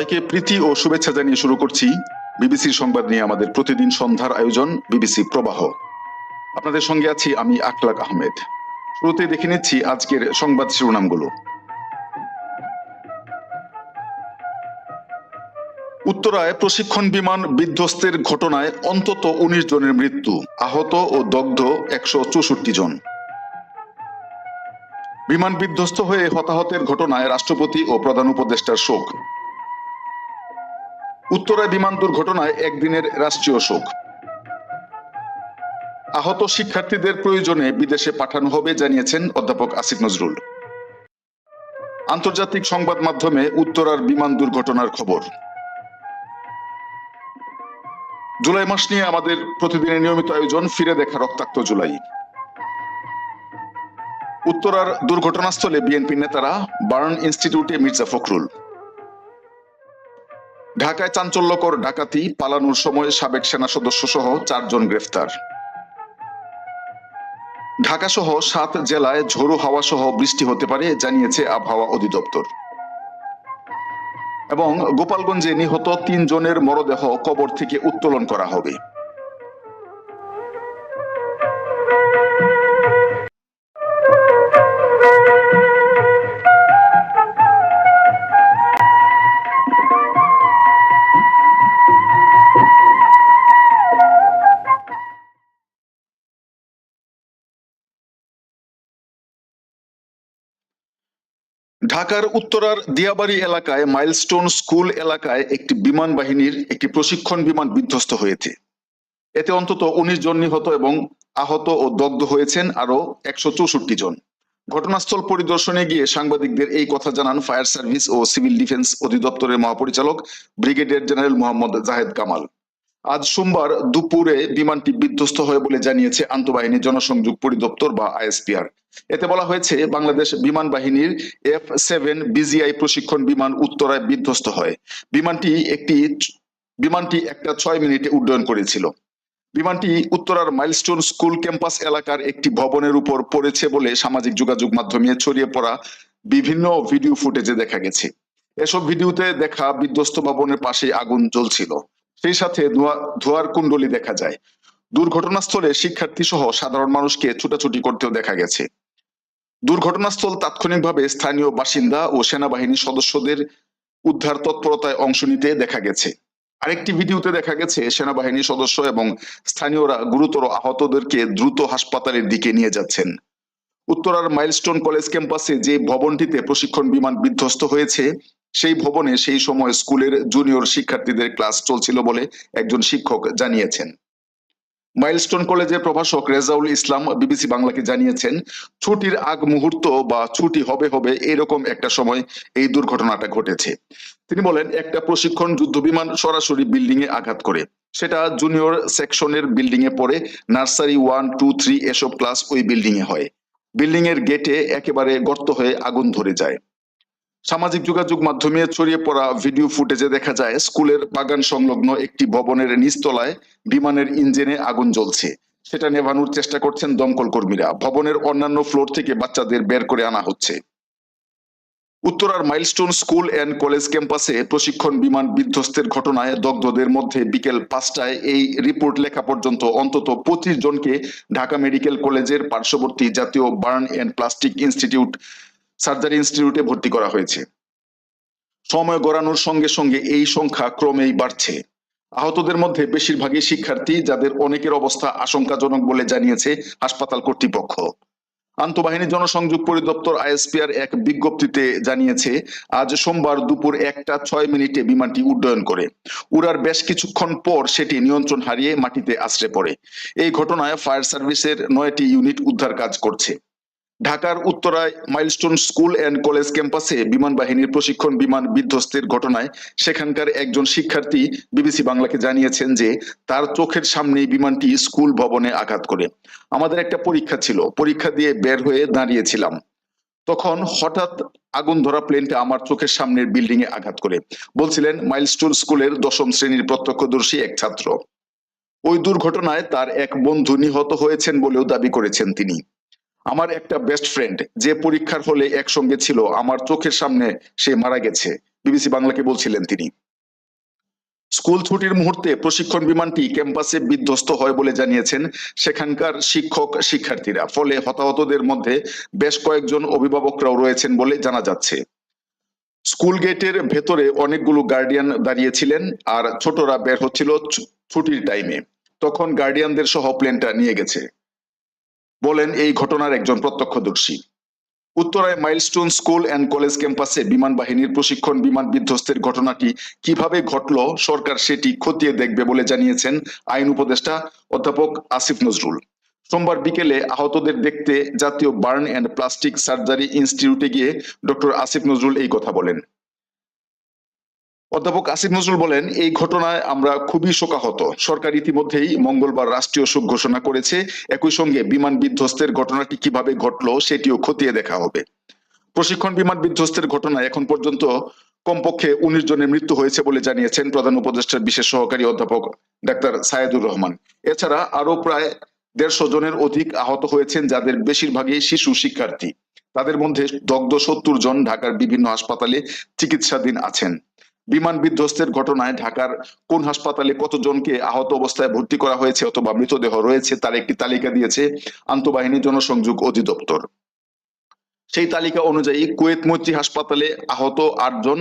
সবাইকে প্রীতি ও শুভেচ্ছা জানিয়ে শুরু করছি বিবিসির সংবাদ নিয়ে আমাদের প্রতিদিন সন্ধ্যার আয়োজন, বিবিসি প্রবাহ। আপনাদের সঙ্গে আছি আমি আকলাক আহমেদ। শুরুতে দেখে নিচ্ছি আজকের সংবাদ শিরোনামগুলো। উত্তরায় প্রশিক্ষণ বিমান বিধ্বস্তের ঘটনায় অন্তত উনিশ জনের মৃত্যু, আহত ও দগ্ধ একশো চৌষট্টি জন। বিমান বিধ্বস্ত হয়ে হতাহতের ঘটনায় রাষ্ট্রপতি ও প্রধান উপদেষ্টার শোক। উত্তরায় বিমান দুর্ঘটনায় একদিনের রাষ্ট্রীয় শোক। আহত শিক্ষার্থীদের প্রয়োজনে বিদেশে পাঠানো হবে, জানিয়েছেন অধ্যাপক আসিফ নজরুল। আন্তর্জাতিক সংবাদ মাধ্যমে উত্তরার বিমান দুর্ঘটনার খবর। জুলাই মাস নিয়ে আমাদের প্রতিদিনের নিয়মিত আয়োজন, ফিরে দেখা রক্তাক্ত জুলাই। উত্তরার দুর্ঘটনাস্থলে বিএনপি নেতারা বার্ন ইনস্টিটিউটে মির্জা ফখরুল। ঢাকায় চাঞ্চল্যকর ডাকাতি পালানোর সময় সাবেক সেনা সদস্য সহ চারজন গ্রেফতার। ঢাকা সহ সাত জেলায় ঝোড়ো হাওয়া সহ বৃষ্টি হতে পারে জানিয়েছে আবহাওয়া অধিদপ্তর। এবং গোপালগঞ্জে নিহত তিনজনের মরদেহ কবর থেকে উত্তোলন করা হবে। ঢাকার উত্তরার দিয়াবাড়ি এলাকায় মাইলস্টোন স্কুল এলাকায় একটি বিমান বাহিনীর একটি প্রশিক্ষণ বিমান বিধ্বস্ত হয়েছে। এতে অন্তত উনিশ জন নিহত এবং আহত ও দগ্ধ হয়েছেন আরও একশো চৌষট্টি জন। ঘটনাস্থল পরিদর্শনে গিয়ে সাংবাদিকদের এই কথা জানান ফায়ার সার্ভিস ও সিভিল ডিফেন্স অধিদপ্তরের মহাপরিচালক ব্রিগেডিয়ার জেনারেল মোহাম্মদ জাহেদ কামাল। আজ সোমবার দুপুরে বিমানটি বিধ্বস্ত হয় বলে জানিয়েছে আন্তঃবাহিনী জনসংযোগ পরিদপ্তর বা আইএসপিআর। এতে বলা হয়েছে, বাংলাদেশ বিমান বাহিনীর এফ সেভেন বিজিআই প্রশিক্ষণ বিমান উত্তরায় বিধ্বস্ত হয়। বিমানটি একটি বিমানটি একটা ছয় মিনিটে উড্ডয়ন করেছিল। বিমানটি উত্তরার মাইলস্টোন স্কুল ক্যাম্পাস এলাকার একটি ভবনের উপর পড়েছে বলে সামাজিক যোগাযোগ মাধ্যমে ছড়িয়ে পড়া বিভিন্ন ভিডিও ফুটেজে দেখা গেছে। এসব ভিডিওতে দেখা বিধ্বস্ত ভবনের পাশে আগুন জ্বলছিল। সেই সাথে ধোঁয়া, ধোঁয়ার কুণ্ডলি দেখা যায়। দুর্ঘটনাস্থলে শিক্ষার্থী সহ সাধারণ মানুষকে ছুটাছুটি করতেও দেখা গেছে। দুর্ঘটনাস্থল তাৎক্ষণিকভাবে স্থানীয় বাসিন্দা ও সেনাবাহিনীর সদস্যদের উদ্ধার তৎপরতায় অংশ নিতে দেখা গেছে। আরেকটি ভিডিওতে দেখা গেছে, সেনাবাহিনীর সদস্য এবং স্থানীয়রা গুরুতর আহতদেরকে দ্রুত হাসপাতালের দিকে নিয়ে যাচ্ছেন। উত্তরার মাইলস্টোন কলেজ ক্যাম্পাসে যে ভবনটিতে প্রশিক্ষণ বিমান বিধ্বস্ত হয়েছে সেই ভবনে সেই সময় স্কুলের জুনিয়র শিক্ষার্থীদের ক্লাস চলছিল বলে একজন শিক্ষক জানিয়েছেন। মাইলস্টোন কলেজের প্রভাষক রেজাউল ইসলাম বিবিসি বাংলাকে জানিয়েছেন, ছুটির আগ মুহূর্ত বা ছুটি হবে হবে এরকম একটা সময় এই দুর্ঘটনাটা ঘটেছে। তিনি বলেন, একটা প্রশিক্ষণ যুদ্ধ বিমান সরাসরি বিল্ডিং এ আঘাত করে। সেটা জুনিয়র সেকশনের বিল্ডিং এ পড়ে নার্সারি ওয়ান টু থ্রি এসব ক্লাস ওই বিল্ডিং এ হয়। বিল্ডিং এর গেটে একেবারে গর্ত হয়ে আগুন ধরে যায়। সামাজিক যোগাযোগ মাধ্যমে ছড়িয়ে পড়া ভিডিও ফুটেজে দেখা যায়, স্কুলের বাগান সংলগ্ন একটি ভবনের নিচতলায় বিমানের ইঞ্জিনে আগুন জ্বলছে। সেটা নেভানোর চেষ্টা করছেন দমকল কর্মীরা। ভবনের অন্যান্য ফ্লোর থেকে বাচ্চাদের বের করে আনা হচ্ছে। উত্তরার মাইলস্টোন স্কুল অ্যান্ড কলেজ ক্যাম্পাসে প্রশিক্ষণ বিমান বিধ্বস্তের ঘটনায় দগ্ধদের মধ্যে বিকেল পাঁচটায় এই রিপোর্ট লেখা পর্যন্ত অন্তত পঁচিশ জনকে ঢাকা মেডিকেল কলেজের পার্শ্ববর্তী জাতীয় burn and plastic institute surgery ইনস্টিটিউটে ভর্তি করা হয়েছে। সময় গড়ানোর সঙ্গে সঙ্গে এই সংখ্যা ক্রমেই বাড়ছে। আহতদের মধ্যে বেশিরভাগই শিক্ষার্থী, যাদের অনেকের অবস্থা আশঙ্কাজনক বলে জানিয়েছে হাসপাতাল কর্তৃপক্ষ। আন্তঃবাহিনী জনসংযোগ পরিদপ্তর আইএসপিআর এক বিজ্ঞপ্তিতে জানিয়েছে, আজ সোমবার দুপুর একটা ছয় মিনিটে বিমানটি উড্ডয়ন করে। উড়ার বেশ কিছুক্ষণ পর সেটি নিয়ন্ত্রণ হারিয়ে মাটিতে আশ্রে পড়ে। এই ঘটনায় ফায়ার সার্ভিসের নয়টি ইউনিট উদ্ধার কাজ করছে। ঢাকার উত্তরায় মাইলস্টোন স্কুল অ্যান্ড কলেজ ক্যাম্পাসে বিমান বাহিনীর প্রশিক্ষণ বিমান বিধ্বস্তের ঘটনায় সেখানকার একজন শিক্ষার্থী বিবিসি বাংলাকে জানিয়েছেন যে তার চোখের সামনেই বিমানটি স্কুল ভবনে আঘাত করে। আমাদের একটা পরীক্ষা ছিল। পরীক্ষা দিয়ে বের হয়ে দাঁড়িয়েছিলাম। তখন হঠাৎ আগুন ধরা প্লেনটা আমার চোখের সামনের বিল্ডিং এ আঘাত করে। বলছিলেন মাইলস্টোন স্কুলের দশম শ্রেণির প্রত্যক্ষদর্শী এক ছাত্র। ওই দুর্ঘটনায় তার এক বন্ধু নিহত হয়েছেন বলেও দাবি করেছেন তিনি। আমার একটা বেস্ট ফ্রেন্ড যে পরীক্ষার হলে একসঙ্গে ছিল, আমার চোখের সামনে সে মারা গেছে। বিবিসি বাংলাকে বলছিলেন তিনি। স্কুল ছুটির মুহূর্তে প্রশিক্ষণ বিমানটি ক্যাম্পাসে বিধ্বস্ত হয় বলে জানিয়েছেন সেখানকার শিক্ষক, শিক্ষার্থীরা। ফলে হতাহতদের মধ্যে বেশ কয়েকজন অভিভাবকরাও রয়েছেন বলে জানা যাচ্ছে। স্কুল গেটের ভেতরে অনেকগুলো গার্ডিয়ান দাঁড়িয়েছিলেন আর ছোটরা বের হচ্ছিল ছুটির টাইমে তখন গার্ডিয়ানদের সহ প্লেনটা নিয়ে গেছে। বলেন, এই ঘটনার একজন প্রত্যক্ষদর্শী। উত্তরায় মাইলস্টোন স্কুল অ্যান্ড কলেজ ক্যাম্পাসে বিমান বাহিনীর প্রশিক্ষণ বিমান বিধ্বস্তের ঘটনাটি কীভাবে ঘটলো, সরকার সেটি খতিয়ে দেখবে বলে জানিয়েছেন আইন উপদেষ্টা অধ্যাপক আসিফ নজরুল। সোমবার বিকেলে আহতদের দেখতে জাতীয় বার্ন অ্যান্ড প্লাস্টিক সার্জারি ইনস্টিটিউটে গিয়ে ডক্টর আসিফ নজরুল এই কথা বলেন। অধ্যাপক আসিফ নজরুল বলেন, এই ঘটনায় আমরা খুবই শোকাহত। সরকার ইতিমধ্যেই মঙ্গলবার রাষ্ট্রীয় শোক ঘোষণা করেছে। একই সঙ্গে বিমান বিধ্বস্তের ঘটনাটি কীভাবে ঘটলো সেটিও খতিয়ে দেখা হবে। প্রশিক্ষণ বিমান বিধ্বস্তের ঘটনায় এখন পর্যন্ত কমপক্ষে উনিশ জনের মৃত্যু হয়েছে বলে জানিয়েছেন প্রধান উপদেষ্টার বিশেষ সহকারী অধ্যাপক ডাক্তার সায়েদুর রহমান। এছাড়া আরও প্রায় দেড়শো জনের অধিক আহত হয়েছেন, যাদের বেশিরভাগই শিশু শিক্ষার্থী। তাদের মধ্যে দগ্ধ সত্তর জন ঢাকার বিভিন্ন হাসপাতালে চিকিৎসাধীন আছেন। বিমান বিধ্বস্তের ঘটনায় ঢাকার কোন হাসপাতালে কতজনকে আহত অবস্থায় ভর্তি করা হয়েছে অথবা মৃতদেহ রয়েছে তার একটি তালিকা দিয়েছে আন্তঃবাহিনী জনসংযোগ অধিদপ্তর। সেই তালিকা অনুযায়ী কুয়েত মৈত্রী হাসপাতালে আহত আট জন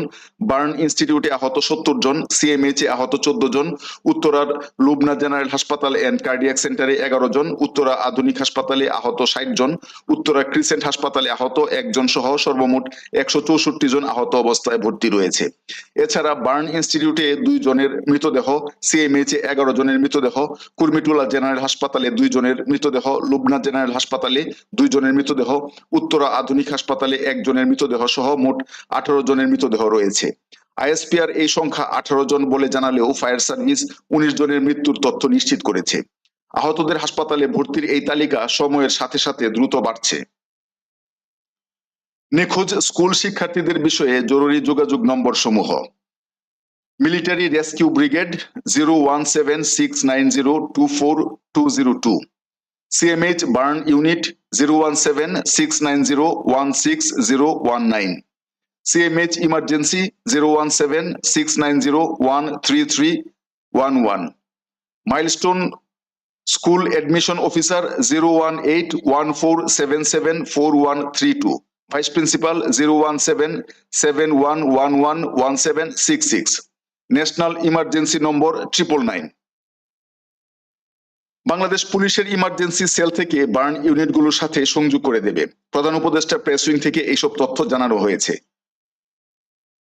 বার্ন ইনস্টিটিউটে আহত সত্তর জন সিএমএইচ আহত চোদ্দ জন উত্তরার লুবনা জেনারেল হাসপাতাল অ্যান্ড কার্ডিয়াক সেন্টারে এগারো জন উত্তরা আধুনিক হাসপাতালে আহত ষাট জন উত্তরা ক্রিসেন্ট হাসপাতালে আহত একজন সহ সর্বমোট একশো চৌষট্টি জন আহত অবস্থায় ভর্তি রয়েছে। এছাড়া বার্ন ইনস্টিটিউটে দুই জনের মৃতদেহ, সিএমএইচ এগারো জনের মৃতদেহ, কুর্মিটুলা জেনারেল হাসপাতালে দুই জনের মৃতদেহ, লুবনা জেনারেল হাসপাতালে দুই জনের মৃতদেহ, উত্তরা আধুনিক হাসপাতালে একজনের মৃতদেহ সহ মোট আঠারো জনের মৃতদেহ রয়েছে। আইএসপিআর এই সংখ্যা আঠারো জন বলে জানালেও ফায়ার সার্ভিস উনিশ জনের মৃত্যুর তথ্য নিশ্চিত করেছে। আহতদের হাসপাতালে ভর্তির এই তালিকা সময়ের সাথে সাথে দ্রুত বাড়ছে। নিখোঁজ স্কুল শিক্ষার্থীদের বিষয়ে জরুরি যোগাযোগ নম্বর সমূহ military rescue brigade zero one seven six nine zero two four two zero two. CMH burn unit zero one seven six nine zero one six zero one nine CMH emergency zero one seven six nine zero one three three one one Milestone school admission officer zero one eight one four seven seven four one three two vice principal zero one seven seven one one one one seven six six national emergency number triple nine Bangladesh পুলিশের emergency cell থেকে burn ইউনিটগুলোর সাথে সংযোগ করে দেবে। প্রধান উপদেষ্টা press wing থেকে এইসব তথ্য জানানো হয়েছে।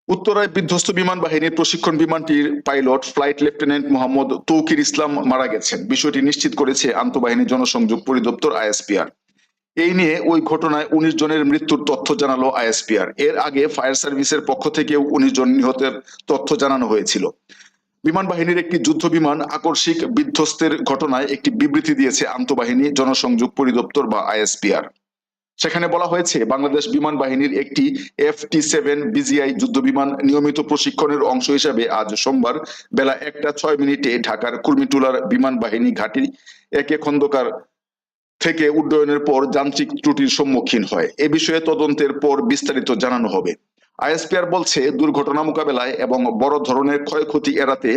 উত্তরায় বিধ্বস্ত বিমান বাহিনীর প্রশিক্ষণ বিমানটির pilot flight lieutenant Mohammad Toukir Islam মারা গেছেন। বিষয়টি নিশ্চিত করেছে আন্তঃবাহিনী জনসংযোগ পরিদপ্তর আইএসপিআর। এই নিয়ে ওই ঘটনায় উনিশ জনের মৃত্যুর তথ্য জানালো আইএসপিআর। এর আগে ফায়ার সার্ভিসের পক্ষ থেকেও উনিশ জন নিহতের তথ্য জানানো হয়েছিল। বিমান বাহিনীর একটি যুদ্ধ বিমান আকস্মিক বিধ্বস্তের ঘটনায় একটি বিবৃতি দিয়েছে আন্তঃবাহিনী জনসংযোগ পরিদপ্তর বা আইএসপিআর। সেখানে বলা হয়েছে, বাংলাদেশ বিমান বাহিনীর একটি এফ টি সেভেন বিজিআই যুদ্ধ বিমান নিয়মিত প্রশিক্ষণের অংশ হিসাবে আজ সোমবার বেলা একটা ছয় মিনিটে ঢাকার কুর্মিটুলার বিমান বাহিনী ঘাঁটি একে খন্দকার থেকে উড্ডয়নের পর যান্ত্রিক ত্রুটির সম্মুখীন হয়। এ বিষয়ে তদন্তের পর বিস্তারিত জানানো হবে। আইএসপিআর বলছে, দুর্ঘটনা মোকাবেলায় এবং বড় ধরনের ক্ষয়ক্ষতি এড়াতে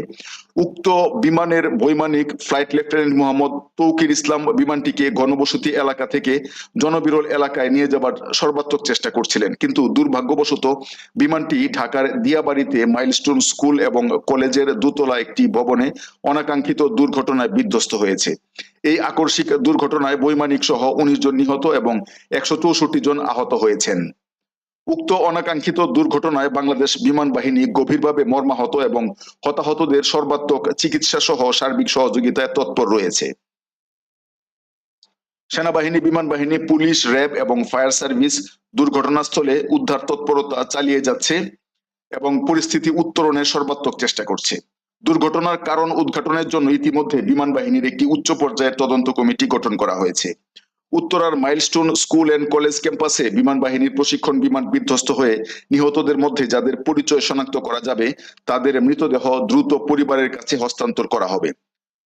উক্ত বিমানের বৈমানিক ফ্লাইট লেফটেন্যান্ট মোহাম্মদ তৌকির ইসলাম বিমানটিকে ঘনবসতি এলাকা থেকে জনবিরল এলাকায় নিয়ে যাবার সর্বাত্মক চেষ্টা করছিলেন। কিন্তু দুর্ভাগ্যবশত বিমানটি ঢাকার দিয়াবাড়িতে মাইলস্টোন স্কুল এবং কলেজের দোতলা একটি ভবনে অনাকাঙ্ক্ষিত দুর্ঘটনায় বিধ্বস্ত হয়েছে। এই আকস্মিক দুর্ঘটনায় বৈমানিক সহ উনিশ জন নিহত এবং একশো চৌষট্টি জন আহত হয়েছেন। উক্ত অনাকাঙ্ক্ষিত দুর্ঘটনায় বাংলাদেশ বিমান বাহিনী গভীরভাবে মর্মাহত এবং হতাহতদের সর্বাত্মক চিকিৎসা সহ সার্বিক সহযোগিতায় তৎপর রয়েছে। সেনাবাহিনী, বিমান বাহিনী, পুলিশ, র্যাব এবং ফায়ার সার্ভিস দুর্ঘটনাস্থলে উদ্ধার তৎপরতা চালিয়ে যাচ্ছে এবং পরিস্থিতি উত্তরণের সর্বাত্মক চেষ্টা করছে। দুর্ঘটনার কারণ উদ্ঘাটনের জন্য ইতিমধ্যে বিমান বাহিনীর একটি উচ্চ পর্যায়ের তদন্ত কমিটি গঠন করা হয়েছে। উত্তরার মাইলস্টোন স্কুল এন্ড কলেজ ক্যাম্পাসে বিমান বাহিনীর প্রশিক্ষণ বিমান বিধ্বস্ত হয়ে নিহতদের মধ্যে যাদের পরিচয় শনাক্ত করা যাবে, তাদের মৃতদেহ দ্রুত পরিবারের কাছে হস্তান্তর করা হবে।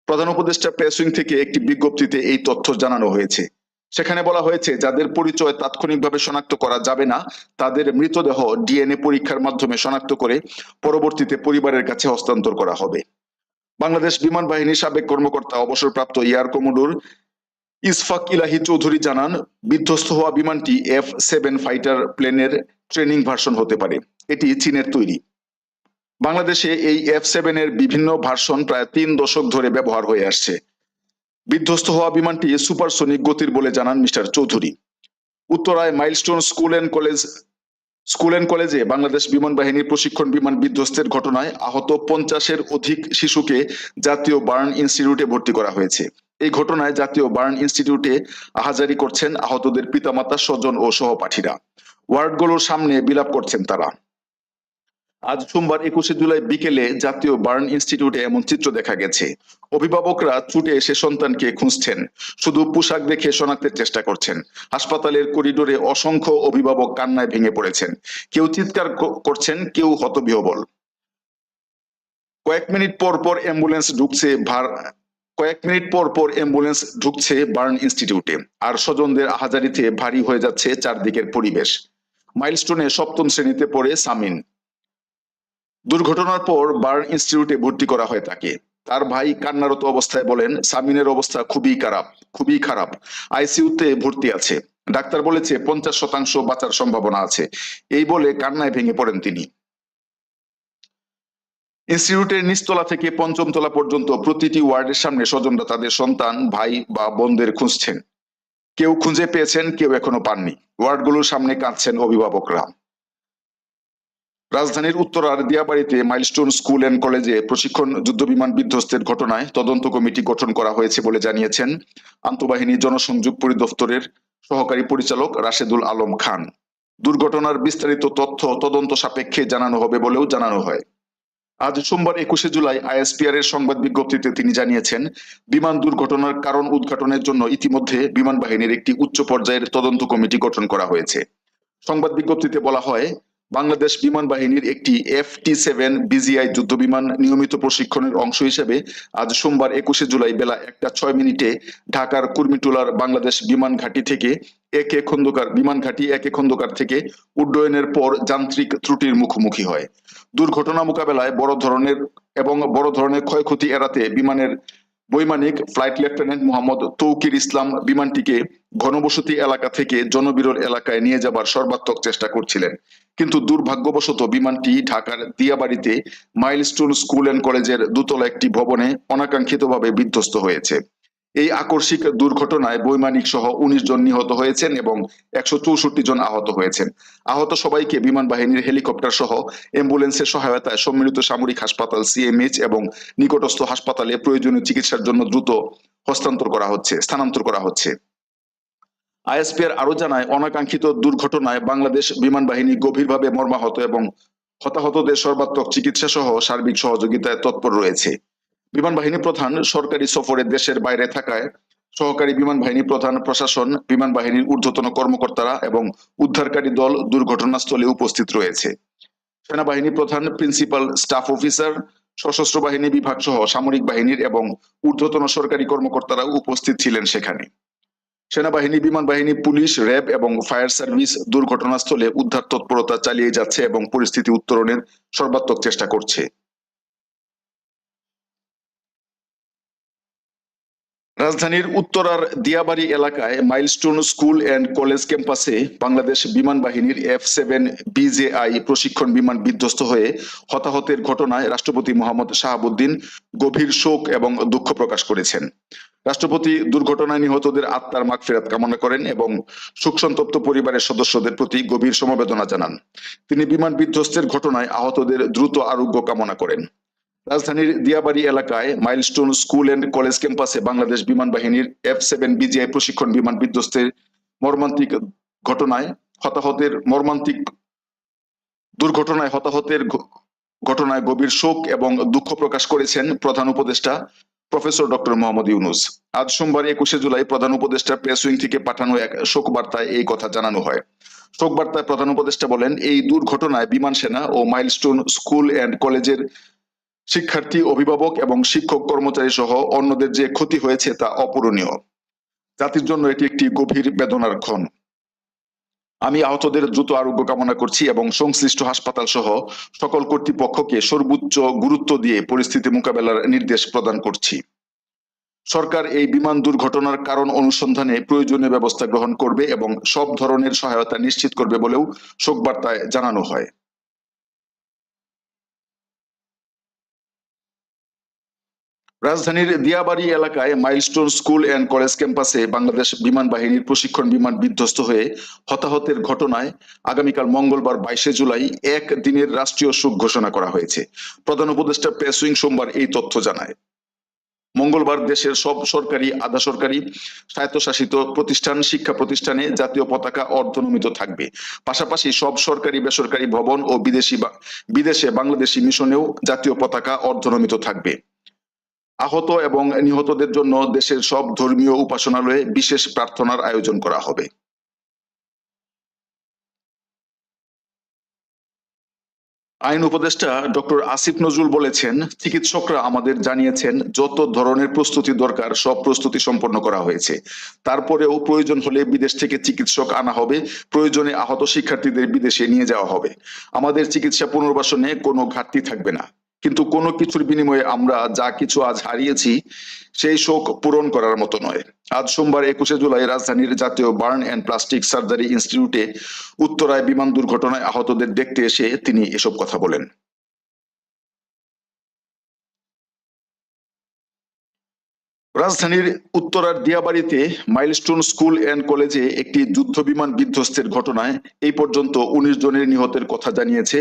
প্রধান উপদেষ্টা প্রেস উইং থেকে একটি বিজ্ঞপ্তিতে এই তথ্য জানানো হয়েছে। সেখানে বলা হয়েছে, যাদের পরিচয় তাৎক্ষণিকভাবে শনাক্ত করা যাবে না, তাদের মৃতদেহ ডিএনএ পরীক্ষার মাধ্যমে শনাক্ত করে পরবর্তীতে পরিবারের কাছে হস্তান্তর করা হবে। বাংলাদেশ বিমান বাহিনীর সাবেক কর্মকর্তা, অবসরপ্রাপ্ত এয়ার কমোডোর ইসফাক ইলাহি চৌধুরী জানান, বিধ্বস্ত হওয়া বিমানটি এফ সেভেন ফাইটার প্লেনের ট্রেনিং ভার্সন হতে পারে। এটি চীনের তৈরি। বাংলাদেশে এই এফ সেভেন এর বিভিন্ন ভার্সন প্রায় তিন দশক ধরে ব্যবহার হয়ে আসছে। বিধ্বস্ত হওয়া বিমানটি সুপারসোনিক গতির বলে জানান মিস্টার চৌধুরী। উত্তরায় Milestone school and college, school and কলেজে বাংলাদেশ বিমান বাহিনীর প্রশিক্ষণ বিমান বিধ্বস্তের ঘটনায় আহত পঞ্চাশের অধিক শিশুকে জাতীয় বার্ন ইনস্টিটিউটে ভর্তি করা হয়েছে। এই ঘটনায় জাতীয় বার্ন ইনস্টিটিউটে আহাজারি করছেন আহতদের পিতামাতা, স্বজন ও সহপাঠীরা। ওয়ার্ডগুলোর সামনে বিলাপ করছেন তারা। আজ সোমবার একুশে জুলাই বিকেলে জাতীয় বার্ন ইনস্টিটিউটে এমন চিত্র দেখা গেছে। অভিভাবকরা ছুটে এসে সন্তানকে খুঁজছেন। শুধু পোশাক দেখে শনাক্তের চেষ্টা করছেন। হাসপাতালের করিডোরে অসংখ্য অভিভাবক কান্নায় ভেঙে পড়েছেন। কেউ চিৎকার করছেন, কেউ হতবিহবল। কয়েক মিনিট পর পর অ্যাম্বুলেন্স ঢুকছে ভার কয়েক মিনিট পর পর অ্যাম্বুলেন্স ঢুকছে বার্ন ইনস্টিটিউটে। আর স্বজনদের আহাজারিতে ভারী হয়ে যাচ্ছে চারদিকের পরিবেশ। মাইলস্টোনে সপ্তম শ্রেণীতে পড়ে সামিন। দুর্ঘটনার পর বার্ন ইনস্টিটিউটে ভর্তি করা হয় তাকে। তার ভাই কান্নারত অবস্থায় বলেন, সামিনের অবস্থা খুবই খারাপ খুবই খারাপ। আইসিইউতে ভর্তি আছে। ডাক্তার বলেছে, পঞ্চাশ শতাংশ বাঁচার সম্ভাবনা আছে। এই বলে কান্নায় ভেঙে পড়েন তিনি। ইনস্টিটিউটের নিচতলা থেকে পঞ্চম তলা পর্যন্ত প্রতিটি ওয়ার্ডের সামনে স্বজনরা তাদের সন্তান, ভাই বা বোনদের খুঁজছেন। কেউ খুঁজে পেয়েছেন, কেউ এখনও পাননি। ওয়ার্ডগুলোর সামনে কাঁদছেন অভিভাবকরা। রাজধানীর উত্তরার দিয়াবাড়িতে মাইলস্টোন স্কুল অ্যান্ড কলেজে প্রশিক্ষণ যুদ্ধবিমান বিধ্বস্তের ঘটনায় তদন্ত কমিটি গঠন করা হয়েছে বলে জানিয়েছেন আন্তঃবাহিনী জনসংযোগ পরিদপ্তরের সহকারী পরিচালক রাশেদুল আলম খান। দুর্ঘটনার বিস্তারিত তথ্য তদন্ত সাপেক্ষে জানানো হবে বলেও জানানো হয়। আজ সোমবার একুশে জুলাই আইএসপিআর এর সংবাদ বিজ্ঞপ্তিতে তিনি জানিয়েছেন, বিমান দুর্ঘটনার কারণ উদ্ঘাটনের জন্য ইতিমধ্যে বিমান বাহিনীর একটি উচ্চ পর্যায়ের তদন্ত কমিটি গঠন করা হয়েছে। সংবাদ বিজ্ঞপ্তিতে বলা হয় বাংলাদেশ বিমান বাহিনীর একটি এফ টি সেভেন বিজিআই যুদ্ধ বিমান নিয়মিত প্রশিক্ষণের অংশ হিসেবে আজ সোমবার একুশে জুলাই বেলা একটা ছয় মিনিটে ঢাকার কুর্মিটুলার বাংলাদেশ বিমান ঘাঁটি থেকে এ কে খন্দকার বিমান ঘাঁটি এ কে খন্দকার থেকে উড্ডয়নের পর যান্ত্রিক ত্রুটির মুখোমুখি হয়। দুর্ঘটনা মোকাবেলায় বড় ধরনের এবং বড় ধরনের ক্ষয়ক্ষতি এড়াতে বিমানের বৈমানিক ফ্লাইট লেফটেন্যান্ট মোহাম্মদ তৌকির ইসলাম বিমানটিকে ঘনবসতি এলাকা থেকে জনবিরল এলাকায় নিয়ে যাবার সর্বাত্মক চেষ্টা করছিলেন। কিন্তু দুর্ভাগ্যবশত বিমানটি ঢাকার দিয়াবাড়িতে মাইলস্টোন স্কুল অ্যান্ড কলেজের দুতলা একটি ভবনে অনাকাঙ্ক্ষিতভাবে বিধ্বস্ত হয়েছে। এই আকস্মিক দুর্ঘটনায় বৈমানিক সহ উনিশ জন নিহত হয়েছেন এবং একশো চৌষট্টি জন আহত হয়েছেন। আহত সবাইকে বিমান বাহিনীর হেলিকপ্টার সহ অ্যাম্বুলেন্সের সহায়তায় সম্মিলিত সামরিক হাসপাতাল সিএমএইচ এবং নিকটস্থ হাসপাতালে প্রয়োজনীয় চিকিৎসার জন্য দ্রুত হস্তান্তর করা হচ্ছে, স্থানান্তর করা হচ্ছে। আইএসপিআর আরও জানায়, অনাকাঙ্ক্ষিত দুর্ঘটনায় বাংলাদেশ বিমান বাহিনী গভীরভাবে মর্মাহত এবং হতাহতদের সর্বাত্মক চিকিৎসা সহ সার্বিক সহযোগিতায় তৎপর রয়েছে। বিমান বাহিনী প্রধান সরকারি সফরে দেশের বাইরে থাকায় সহকারী বিমান বাহিনী প্রধান প্রশাসন, বিমান বাহিনীর ঊর্ধ্বতন কর্মকর্তারা এবং উদ্ধারকারী দল দুর্ঘটনাস্থলে উপস্থিত রয়েছে। সেনাবাহিনী প্রধান, প্রিন্সিপাল, স্টাফ অফিসার, সশস্ত্র বাহিনী বিভাগ সহ সামরিক বাহিনীর এবং ঊর্ধ্বতন সরকারি কর্মকর্তারা উপস্থিত ছিলেন সেখানে। সেনাবাহিনী, বিমান বাহিনী, পুলিশ, র্যাব এবং ফায়ার সার্ভিস দুর্ঘটনাস্থলে উদ্ধার তৎপরতা চালিয়ে যাচ্ছে এবং পরিস্থিতি উত্তরণের সর্বাত্মক চেষ্টা করছে। রাজধানীর উত্তরার দিয়াবাড়ি এলাকায় মাইলস্টোন স্কুল অ্যান্ড কলেজ ক্যাম্পাসে বাংলাদেশ বিমান বাহিনীর এফ সেভেন বিজেআই প্রশিক্ষণ বিমান বিধ্বস্ত হয়ে হতাহতের ঘটনায় রাষ্ট্রপতি মোহাম্মদ শাহাবুদ্দিন গভীর শোক এবং দুঃখ প্রকাশ করেছেন। রাষ্ট্রপতি দুর্ঘটনায় নিহতদের আত্মার মাগফিরাত কামনা করেন এবং শোকসন্তপ্ত পরিবারের সদস্যদের প্রতি গভীর সমবেদনা জানান। তিনি বিমান বিধ্বস্তের ঘটনায় আহতদের দ্রুত আরোগ্য কামনা করেন। রাজধানীর দিয়াবাড়ি এলাকায় মাইলস্টোন স্কুল এন্ড কলেজ ক্যাম্পাসে বাংলাদেশ বিমান বাহিনীর এফ সেভেন বিজিআই প্রশিক্ষণ বিমান বিধ্বস্তের মর্মান্তিক ঘটনায় হতাহতের মর্মান্তিক দুর্ঘটনায় হতাহতের ঘটনায় গভীর শোক এবং দুঃখ প্রকাশ করেছেন প্রধান উপদেষ্টা প্রফেসর ডক্টর মোহাম্মদ ইউনুস। আজ সোমবার একুশে জুলাই প্রধান উপদেষ্টা প্রেস উইং থেকে পাঠানো এক শোক বার্তায় এই কথা জানানো হয়। শোক বার্তায় প্রধান উপদেষ্টা বলেন, এই দুর্ঘটনায় বিমান সেনা ও মাইলস্টোন স্কুল অ্যান্ড কলেজের শিক্ষার্থী, অভিভাবক এবং শিক্ষক কর্মচারী সহ অন্যদের যে ক্ষতি হয়েছে তা অপূরণীয়। জাতির জন্য এটি একটি গভীর বেদনার ক্ষণ। আমি আহতদের দ্রুত আরোগ্য কামনা করছি এবং সংশ্লিষ্ট হাসপাতাল সহ সকল কর্তৃপক্ষকে সর্বোচ্চ গুরুত্ব দিয়ে পরিস্থিতি মোকাবেলার নির্দেশ প্রদান করছি। সরকার এই বিমান দুর্ঘটনার কারণ অনুসন্ধানে প্রয়োজনীয় ব্যবস্থা গ্রহণ করবে এবং সব ধরনের সহায়তা নিশ্চিত করবে বলেও শোক বার্তায় জানানো হয়। রাজধানীর দিয়াবাড়ি এলাকায় মাইলস্টোন স্কুল অ্যান্ড কলেজ ক্যাম্পাসে বাংলাদেশ বিমান বাহিনীর প্রশিক্ষণ বিমান বিধ্বস্ত হয়ে হতাহতের ঘটনায় আগামীকাল মঙ্গলবার বাইশে জুলাই এক দিনের রাষ্ট্রীয় শোক ঘোষণা করা হয়েছে। প্রধান উপদেষ্টা প্রেসুইং সোমবার এই তথ্য জানায়। মঙ্গলবার দেশের সব সরকারি, আধা সরকারি, স্বায়ত্তশাসিত প্রতিষ্ঠান, শিক্ষা প্রতিষ্ঠানে জাতীয় পতাকা অর্ধনমিত থাকবে। পাশাপাশি সব সরকারি, বেসরকারি ভবন ও বিদেশি বিদেশে বাংলাদেশি মিশনেও জাতীয় পতাকা অর্ধনমিত থাকবে। আহত এবং নিহতদের জন্য দেশের সব ধর্মীয় উপাসনালয়ে বিশেষ প্রার্থনার আয়োজন করা হবে। আইন উপদেষ্টা ডক্টর আসিফ নজরুল বলেছেন, চিকিৎসকরা আমাদের জানিয়েছেন, যত ধরনের প্রস্তুতি দরকার, সব প্রস্তুতি সম্পন্ন করা হয়েছে। তারপরেও প্রয়োজন হলে বিদেশ থেকে চিকিৎসক আনা হবে, প্রয়োজনে আহত শিক্ষার্থীদের বিদেশে নিয়ে যাওয়া হবে। আমাদের চিকিৎসা পুনর্বাসনে কোনো ঘাটতি থাকবে না। কিন্তু কোনো কিছুর বিনিময়ে আমরা যা কিছু আজ হারিয়েছি, সেই শোক পূরণ করার মতো নয়। আজ সোমবার একুশে জুলাই রাজধানীর জাতীয় বার্ন অ্যান্ড প্লাস্টিক সার্জারি ইনস্টিটিউটে উত্তরায় বিমান দুর্ঘটনায় আহতদের দেখতে এসে তিনি এসব কথা বলেন। রাজধানীর উত্তরার দিয়াবাড়িতে মাইলস্টোন স্কুল অ্যান্ড কলেজে একটি যুদ্ধ বিমান বিধ্বস্তের ঘটনায় এই পর্যন্ত উনিশ জনের নিহতের কথা জানিয়েছে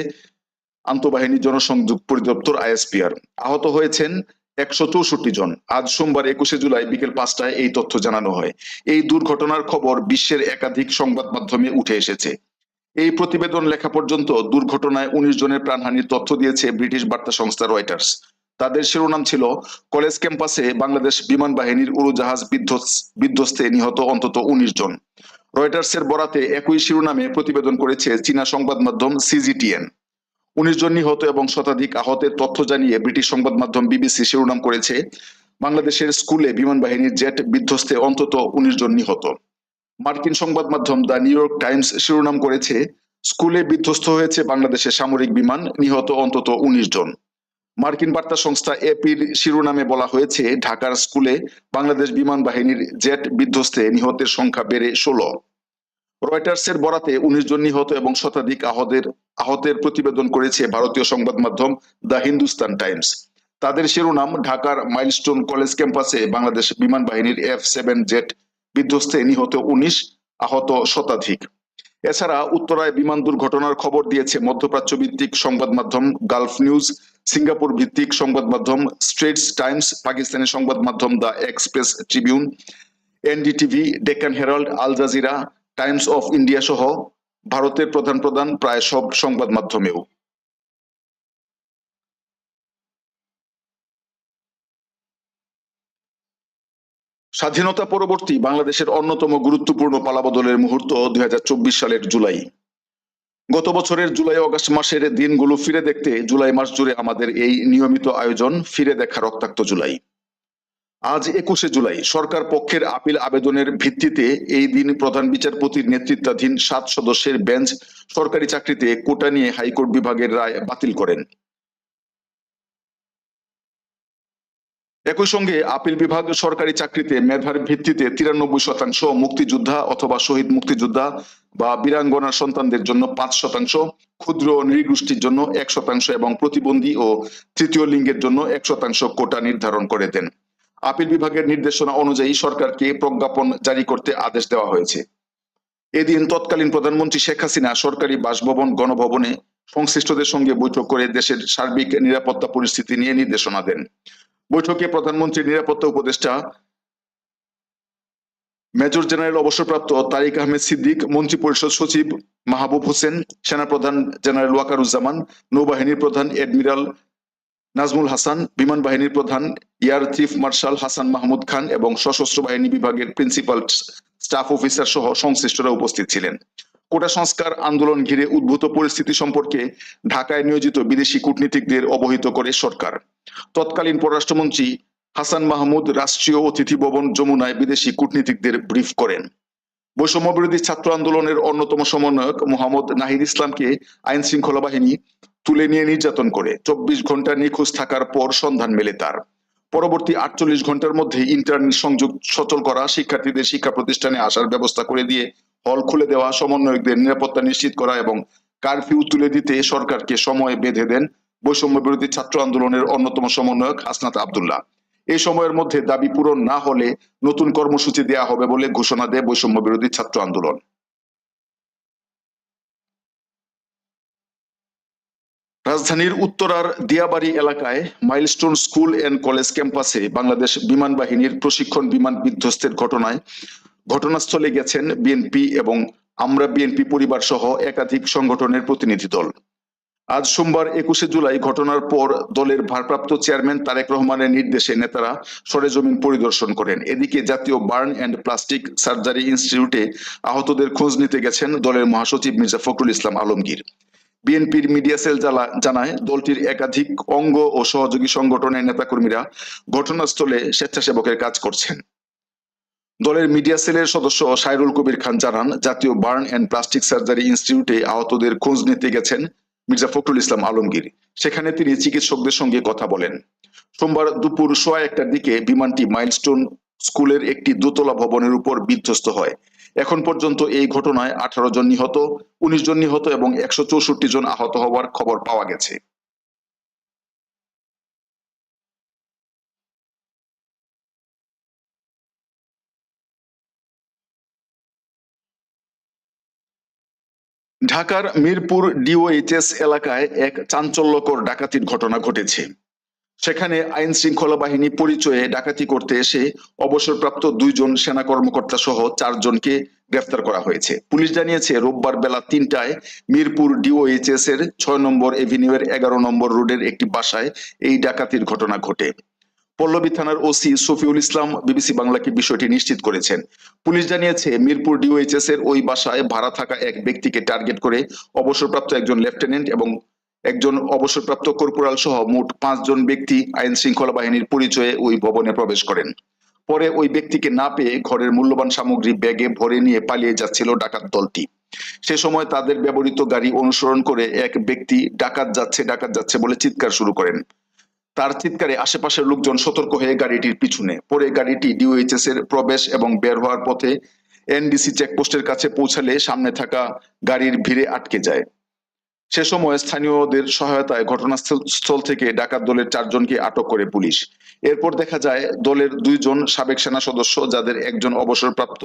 আন্তঃবাহিনী জনসংযোগ পরিদপ্তর আইএসপিআর। আহত হয়েছেন একশো চৌষট্টি জন। আজ সোমবার একুশে জুলাই বিকেল পাঁচটায় এই তথ্য জানানো হয়। এই দুর্ঘটনার খবর বিশ্বের একাধিক সংবাদ মাধ্যমে উঠে এসেছে। এই প্রতিবেদন লেখা পর্যন্ত দুর্ঘটনায় উনিশ জনের প্রাণহানির তথ্য দিয়েছে ব্রিটিশ বার্তা সংস্থা রয়টার্স। তাদের শিরোনাম ছিল, কলেজ ক্যাম্পাসে বাংলাদেশ বিমান বাহিনীর উড়োজাহাজ বিধ্বস- বিধ্বস্তে নিহত অন্তত উনিশ জন। রয়টার্সের বরাতে একই শিরোনামে প্রতিবেদন করেছে চীনা সংবাদ মাধ্যম সিজিটিএন। উনিশ জন নিহত এবং শতাধিক আহতের তথ্য জানিয়ে ব্রিটিশ সংবাদ মাধ্যম বিবিসি শিরোনাম করেছে, বাংলাদেশের স্কুলে বিমান বাহিনীর জেট বিধ্বস্তে অন্তত উনিশ জন নিহত। মার্কিন সংবাদ মাধ্যম দ্য নিউ ইয়র্ক টাইমস শিরোনাম করেছে, স্কুলে বিধ্বস্ত হয়েছে বাংলাদেশের সামরিক বিমান, নিহত অন্তত উনিশ জন। মার্কিন বার্তা সংস্থা এপির শিরোনামে বলা হয়েছে, ঢাকার স্কুলে বাংলাদেশ বিমান বাহিনীর জেট বিধ্বস্তে নিহতের সংখ্যা বেড়ে ষোলো। রয়টার্সের বরাতে উনিশ জন নিহত এবং শতাধিক আহতের আহতের প্রতিবেদন করেছে ভারতীয় সংবাদ মাধ্যম দ্য হিন্দুস্তান টাইমস। তাদের শিরোনাম, ঢাকার মাইলস্টোন কলেজ ক্যাম্পাসে বাংলাদেশ বিমান বাহিনীর এফ সেভেন জেট বিধ্বস্তে নিহত উনিশ আহত শতাধিক। এছাড়া উত্তরায় বিমান দুর্ঘটনার খবর দিয়েছে মধ্যপ্রাচ্য ভিত্তিক সংবাদ মাধ্যম গালফ নিউজ, সিঙ্গাপুর ভিত্তিক সংবাদ মাধ্যম স্ট্রেটস টাইমস, পাকিস্তানি সংবাদ মাধ্যম the Express Tribune NDTV Deccan Herald, Al Jazeera, Times of India সহ ভারতের প্রধান প্রধান প্রায় সব সংবাদ মাধ্যমেও। স্বাধীনতা পরবর্তী বাংলাদেশের অন্যতম গুরুত্বপূর্ণ পালাবদলের মুহূর্ত দুই হাজার চব্বিশ সালের জুলাই। গত বছরের জুলাই অগস্ট মাসের দিনগুলো ফিরে দেখতে জুলাই মাস জুড়ে আমাদের এই নিয়মিত আয়োজন ফিরে দেখা রক্তাক্ত জুলাই। আজ একুশে জুলাই সরকার পক্ষের আপিল আবেদনের ভিত্তিতে এই দিন প্রধান বিচারপতির নেতৃত্বাধীন সাত সদস্যের বেঞ্চ সরকারি চাকরিতে কোটা নিয়ে হাইকোর্ট বিভাগের রায় বাতিল করেন। একই সঙ্গে আপিল বিভাগ সরকারি চাকরিতে মেধার ভিত্তিতে তিরানব্বই শতাংশ মুক্তিযোদ্ধা অথবা শহীদ মুক্তিযোদ্ধা বা বীরাঙ্গনার সন্তানদের জন্য পাঁচ শতাংশ, ক্ষুদ্র নৃগোষ্ঠীর জন্য এক শতাংশ এবং প্রতিবন্ধী ও তৃতীয় লিঙ্গের জন্য এক শতাংশ কোটা নির্ধারণ করে দেন। আপিল বিভাগের নির্দেশনা অনুযায়ী সরকারকে প্রজ্ঞাপন জারি করতে আদেশ দেওয়া হয়েছে। এদিন তৎকালীন প্রধানমন্ত্রী শেখ হাসিনা সরকারি বাসভবন, গণভবনে সংশ্লিষ্টদের সঙ্গে বৈঠক করে দেশের সার্বিক নিরাপত্তা পরিস্থিতি নিয়ে নির্দেশনা দেন। বৈঠকে প্রধানমন্ত্রীর নিরাপত্তা উপদেষ্টা মেজর জেনারেল অবসরপ্রাপ্ত তারিক আহমেদ সিদ্দিক, মন্ত্রী পরিষদ সচিব মাহবুব হোসেন, সেনাপ্রধান জেনারেল ওয়াকারুজ্জামান, নৌবাহিনীর প্রধান এডমিরাল নাজমুল হাসান, বিমান বাহিনীর প্রধান, air chief marshal Hasan Mahmud Khan এবং সশস্ত্র বাহিনী বিভাগের প্রিন্সিপাল স্টাফ অফিসার সহ সংশ্লিষ্টরা উপস্থিত ছিলেন। কোটা সংস্কার আন্দোলন ঘিরে উদ্ভূত পরিস্থিতি সম্পর্কে ঢাকায় নিয়োজিত বিদেশি কূটনীতিকদের অবহিত করে সরকার। তৎকালীন পররাষ্ট্রমন্ত্রী হাসান মাহমুদ রাষ্ট্রীয় অতিথি ভবন যমুনায় বিদেশি কূটনীতিকদের ব্রিফ করেন। বৈষম্য বিরোধী ছাত্র আন্দোলনের অন্যতম সমন্বয়ক মোহাম্মদ নাহিদ ইসলামকে আইন শৃঙ্খলা বাহিনী তুলে নিয়ে নির্যাতন করে। চব্বিশ ঘণ্টা নিখোঁজ থাকার পর সন্ধান মেলে তার। পরবর্তী আটচল্লিশ ঘণ্টার মধ্যে ইন্টারনেট সংযোগ সচল করা শিক্ষার্থীদের শিক্ষা প্রতিষ্ঠানে আসার ব্যবস্থা করে দিয়ে হল খুলে দেওয়া, সমন্বয়কদের নিরাপত্তা নিশ্চিত করা এবং কারফিউ তুলে দিতে সরকারকে সময় বেঁধে দেন বৈষম্য বিরোধী ছাত্র আন্দোলনের অন্যতম সমন্বয়ক হাসনাত আবদুল্লাহ। এই সময়ের মধ্যে দাবি পূরণ না হলে নতুন কর্মসূচি দেয়া হবে বলে ঘোষণা দেয় বৈষম্য বিরোধী ছাত্র আন্দোলন। রাজধানীর উত্তরার দিয়াবাড়ি এলাকায় মাইলস্টোন স্কুল এন্ড কলেজ ক্যাম্পাসে বাংলাদেশ বিমান বাহিনীর প্রশিক্ষণ বিমান বিধ্বস্তের ঘটনায় ঘটনাস্থলে গেছেন বিএনপি এবং আমরা বিএনপি পরিবার সহ একাধিক সংগঠনের প্রতিনিধি দল। আজ সোমবার একুশে জুলাই ঘটনার পর দলের ভারপ্রাপ্ত চেয়ারম্যান তারেক রহমানের নির্দেশে নেতারা সরেজমিন পরিদর্শন করেন। এদিকে জাতীয় বার্ন অ্যান্ড প্লাস্টিক সার্জারি ইনস্টিটিউটে আহতদের খোঁজ নিতে গেছেন দলের মহাসচিব মির্জা ফখরুল ইসলাম আলমগীর। বিএনপির মিডিয়া সেল জানায়, দলটির একাধিক অঙ্গ ও সহযোগী সংগঠনের নেতাকর্মীরা ঘটনাস্থলে স্বেচ্ছাসেবকের কাজ করছেন। দলের মিডিয়া সেলের সদস্য সাইরুল কবির খান জানান, জাতীয় বার্ন অ্যান্ড প্লাস্টিক সার্জারি ইনস্টিটিউটে আহতদের খোঁজ নিতে গেছেন মির্জা ফখরুল ইসলাম আলমগীর। সেখানে তিনি চিকিৎসকদের সঙ্গে কথা বলেন। সোমবার দুপুর সোয়া একটার দিকে বিমানটি মাইলস্টোন স্কুলের একটি দোতলা ভবনের উপর বিধ্বস্ত হয়। এখন পর্যন্ত এই ঘটনায় আঠারো জন নিহত, উনিশ জন নিহত এবং একশো চৌষট্টি জন আহত হওয়ার খবর পাওয়া গেছে। ঢাকার মিরপুর ডিওএইচএস এলাকায় এক চাঞ্চল্যকর ডাকাতির ঘটনা ঘটেছে। সেখানে আইন শৃঙ্খলা বাহিনী পরিচয়ে ডাকাতি করতে এসে অবসরপ্রাপ্ত দুইজন সেনা কর্মকর্তা সহ চারজনকে গ্রেফতার করা হয়েছে। পুলিশ জানিয়েছে, রোববার বেলা তিনটায় মিরপুর ডিওএইচএস এর ছয় নম্বর এভিনিউ এর এগারো নম্বর রোডের একটি বাসায় এই ডাকাতির ঘটনা ঘটে। পল্লবী থানার ওসি সফিউল ইসলাম বিবিসি বাংলাকে বিষয়টি নিশ্চিত করেছেন। পুলিশ জানিয়েছে, মিরপুর ডিওএইচএস এর ওই বাসায় ভাড়া থাকা এক ব্যক্তিকে টার্গেট করে অবসরপ্রাপ্ত একজন লেফটেন্যান্ট এবং একজন অবসরপ্রাপ্ত কর্পোরাল সহ মোট পাঁচজন ব্যক্তি আইন শৃঙ্খলা বাহিনীর পরিচয়ে ওই ভবনে প্রবেশ করেন। পরে ওই ব্যক্তিকে না পেয়ে ঘরের মূল্যবান সামগ্রী, ব্যাগে ভরে নিয়ে পালিয়ে যাচ্ছিল ডাকাত দলটি। সে সময় তাদের ব্যবহৃত গাড়ি অনুসরণ করে এক ব্যক্তি ডাকাত যাচ্ছে ডাকাত যাচ্ছে বলে চিৎকার শুরু করেন। তার চিৎকারে আশেপাশের লোকজন সতর্ক হয়ে গাড়িটির পিছনে পরে গাড়িটি ডিওএইচএস এর প্রবেশ এবং বের হওয়ার পথে এনডিসি চেকপোস্টের কাছে পৌঁছালে সামনে থাকা গাড়ির ভিড়ে আটকে যায়। সে সময় স্থানীয়দের সহায়তায় ঘটনাস্থল থেকে ডাকাত দলের চারজনকে আটক করে পুলিশ। এরপর দেখা যায় দলের দুইজন সাবেক সেনা সদস্য যাদের একজন অবসরপ্রাপ্ত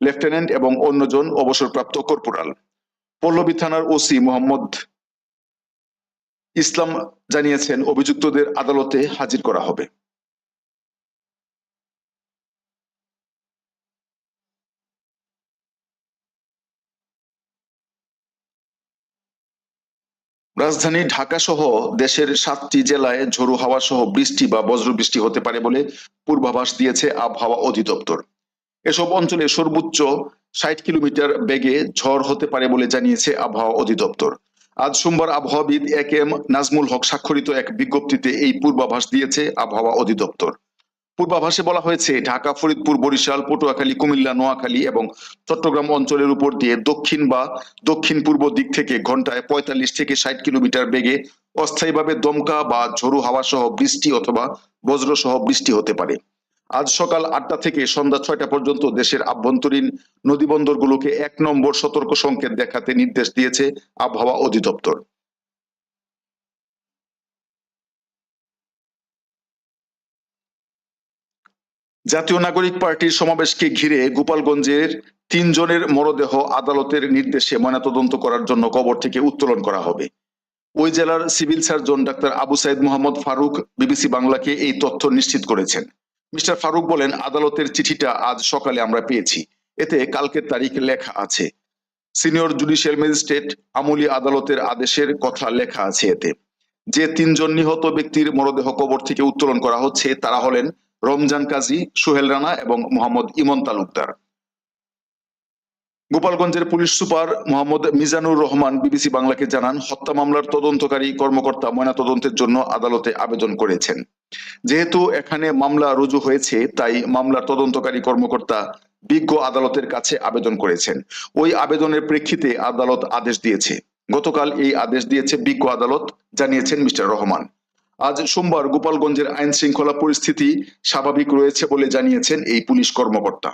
লেফটেন্যান্ট এবং অন্যজন অবসরপ্রাপ্ত কর্পোরাল। পল্লবী থানার ওসি মোহাম্মদ ইসলাম জানিয়েছেন, অভিযুক্তদের আদালতে হাজির করা হবে। রাজধানী ঢাকা সহ দেশের সাতটি জেলায় ঝোড়ো হাওয়া সহ বৃষ্টি বা বজ্রবৃষ্টি হতে পারে বলে পূর্বাভাস দিয়েছে আবহাওয়া অধিদপ্তর। এসব অঞ্চলে সর্বোচ্চ ষাট কিলোমিটার বেগে ঝড় হতে পারে বলে জানিয়েছে আবহাওয়া অধিদপ্তর। আজ সোমবার আবহাওয়াবিদ এ কে এম নাজমুল হক স্বাক্ষরিত এক বিজ্ঞপ্তিতে এই পূর্বাভাস দিয়েছে আবহাওয়া অধিদপ্তর। পূর্বাভাসে বলা হয়েছে, ঢাকা, ফরিদপুর, বরিশাল, পটুয়াখালী, কুমিল্লা, নোয়াখালী এবং চট্টগ্রাম অঞ্চলের উপর দিয়ে দক্ষিণ বা দক্ষিণ পূর্ব দিক থেকে ঘন্টায় পঁয়তাল্লিশ থেকে ষাট কিলোমিটার বেগে অস্থায়ীভাবে দমকা বা ঝোড়ো হাওয়া সহ বৃষ্টি অথবা বজ্র সহ বৃষ্টি হতে পারে। আজ সকাল আটটা থেকে সন্ধ্যা ছয়টা পর্যন্ত দেশের আভ্যন্তরীণ নদীবন্দরগুলোকে এক নম্বর সতর্ক সংকেত দেখাতে নির্দেশ দিয়েছে আবহাওয়া অধিদপ্তর। জাতীয় নাগরিক পার্টির সমাবেশকে ঘিরে গোপালগঞ্জের তিনজনের মরদেহ আদালতের নির্দেশে ময়নাতদন্ত করার জন্য কবর থেকে উত্তোলন করা হবে। ওই জেলার civil surgeon doctor Abu Saeed Mohammad Farooq, BBC বাংলাকে এই তথ্য নিশ্চিত করেছেন। মিস্টার ফারুক বলেন, আদালতের চিঠিটা আজ সকালে আমরা পেয়েছি। এতে কালকের তারিখ লেখা আছে। সিনিয়র জুডিশিয়াল ম্যাজিস্ট্রেট আমলি আদালতের আদেশের কথা লেখা আছে এতে। যে তিনজন নিহত ব্যক্তির মরদেহ কবর থেকে উত্তোলন করা হচ্ছে, তারা হলেন রমজান কাজী সোহেল রানা এবং মোহাম্মদ ইমন তালুকদার। গোপালগঞ্জের police super Mohammad Mizanur Rahman BBC বাংলাকে জানান, হত্যা মামলার তদন্তকারী কর্মকর্তা ময়নাতদন্তের জন্য আদালতে আবেদন করেছেন। যেহেতু এখানে মামলা রুজু হয়েছে, তাই মামলার তদন্তকারী কর্মকর্তা বিজ্ঞ আদালতের কাছে আবেদন করেছেন। ওই আবেদনের প্রেক্ষিতে আদালত আদেশ দিয়েছে। গতকাল এই আদেশ দিয়েছে বিজ্ঞ আদালত, জানিয়েছেন মিস্টার রহমান। আজ সোমবার গোপালগঞ্জের আইন শৃঙ্খলা পরিস্থিতি স্বাভাবিক রয়েছে বলে জানিয়েছেন এই পুলিশ কর্মকর্তা।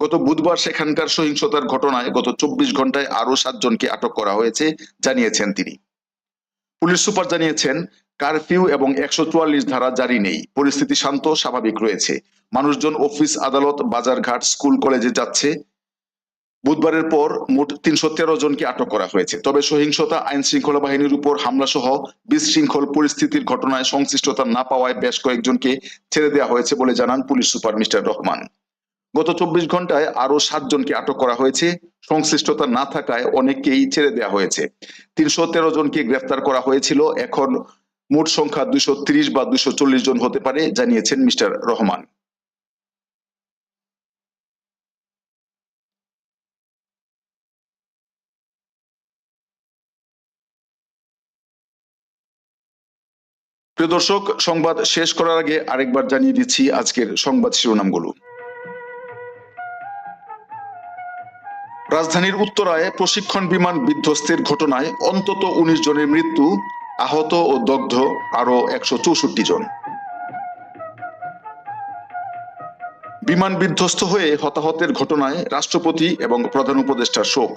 গত বুধবার সেখানকার সহিংসতার ঘটনায় গত চব্বিশ ঘন্টায় আরও সাতজনকে আটক করা হয়েছে, জানিয়েছেন তিনি। পুলিশ সুপার জানিয়েছেন, কারফিউ এবং একশো চুয়াল্লিশ ধারা জারি নেই, পরিস্থিতি শান্ত, স্বাভাবিক রয়েছে। মানুষজন অফিস, আদালত, বাজারঘাট, স্কুল, কলেজে যাচ্ছে। বুধবারের পর মোট তিনশো তেরো জনকে আটক করা হয়েছে। তবে সহিংসতা, আইন শৃঙ্খলা বাহিনীর উপর হামলা সহ বিশৃঙ্খল পরিস্থিতির ঘটনায় সংশ্লিষ্টতা না পাওয়ায় বেশ কয়েকজনকে ছেড়ে দেওয়া হয়েছে বলে জানান পুলিশ সুপার মিস্টার রহমান। গত চব্বিশ ঘন্টায় আরও সাতজনকে আটক করা হয়েছে। সংশ্লিষ্টতা না থাকায় অনেককেই ছেড়ে দেওয়া হয়েছে। তিনশো তেরো জনকে গ্রেফতার করা হয়েছিল। এখন মোট সংখ্যা দুইশো ত্রিশ বা দুইশো চল্লিশ জন হতে পারে, জানিয়েছেন মিস্টার রহমান। প্রিয় দর্শক, সংবাদ শেষ করার আগে আরেকবার জানিয়ে দিচ্ছি আজকের সংবাদ শিরোনামগুলো। রাজধানীর উত্তরায় প্রশিক্ষণ বিমান বিধ্বস্তের ঘটনায় অন্তত উনিশ জনের মৃত্যু, আহত ও দগ্ধ আরও একশো চৌষট্টি জন। বিমান বিধ্বস্ত হয়ে হতাহতের ঘটনায় রাষ্ট্রপতি এবং প্রধান উপদেষ্টার শোক।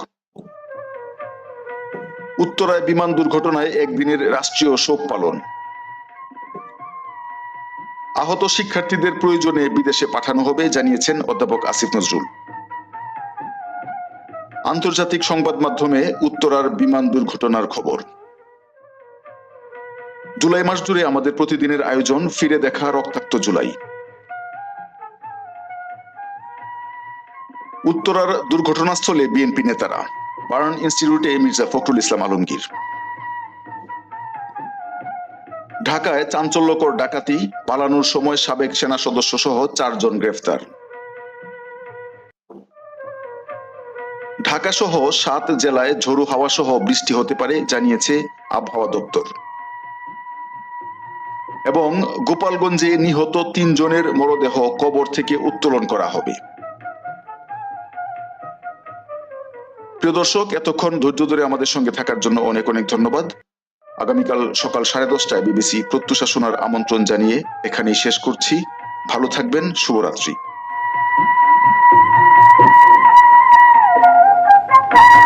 উত্তরায় বিমান দুর্ঘটনায় একদিনের রাষ্ট্রীয় শোক পালন। আহত শিক্ষার্থীদের প্রয়োজনে বিদেশে পাঠানো হবে, জানিয়েছেন অধ্যাপক আসিফ নজরুল। আন্তর্জাতিক সংবাদ মাধ্যমে উত্তরার বিমান দুর্ঘটনার খবর। জুলাই মাস জুড়ে আমাদের প্রতিদিনের আয়োজন, ফিরে দেখা রক্তাক্ত জুলাই। উত্তরার দুর্ঘটনাস্থলে বিএনপি নেতারা, বার্ন ইনস্টিটিউটে মির্জা ফখরুল ইসলাম আলমগীর। ঢাকায় চাঞ্চল্যকর ডাকাতি, পালানোর সময় সাবেক সেনা সদস্য সহ চারজন গ্রেফতার। ঢাকা সহ সাত জেলায় ঝোড়ো হাওয়া সহ বৃষ্টি হতে পারে, জানিয়েছে আবহাওয়া দপ্তর। এবং গোপালগঞ্জে নিহত তিনজনের মরদেহ কবর থেকে উত্তোলন করা হবে। প্রিয় দর্শক, এতক্ষণ ধৈর্য ধরে আমাদের সঙ্গে থাকার জন্য অনেক অনেক ধন্যবাদ। আগামীকাল সকাল সাড়ে দশটায় বিবিসি প্রত্যুষা শোনার আমন্ত্রণ জানিয়ে এখানেই শেষ করছি। ভালো থাকবেন, শুভরাত্রি। Woo!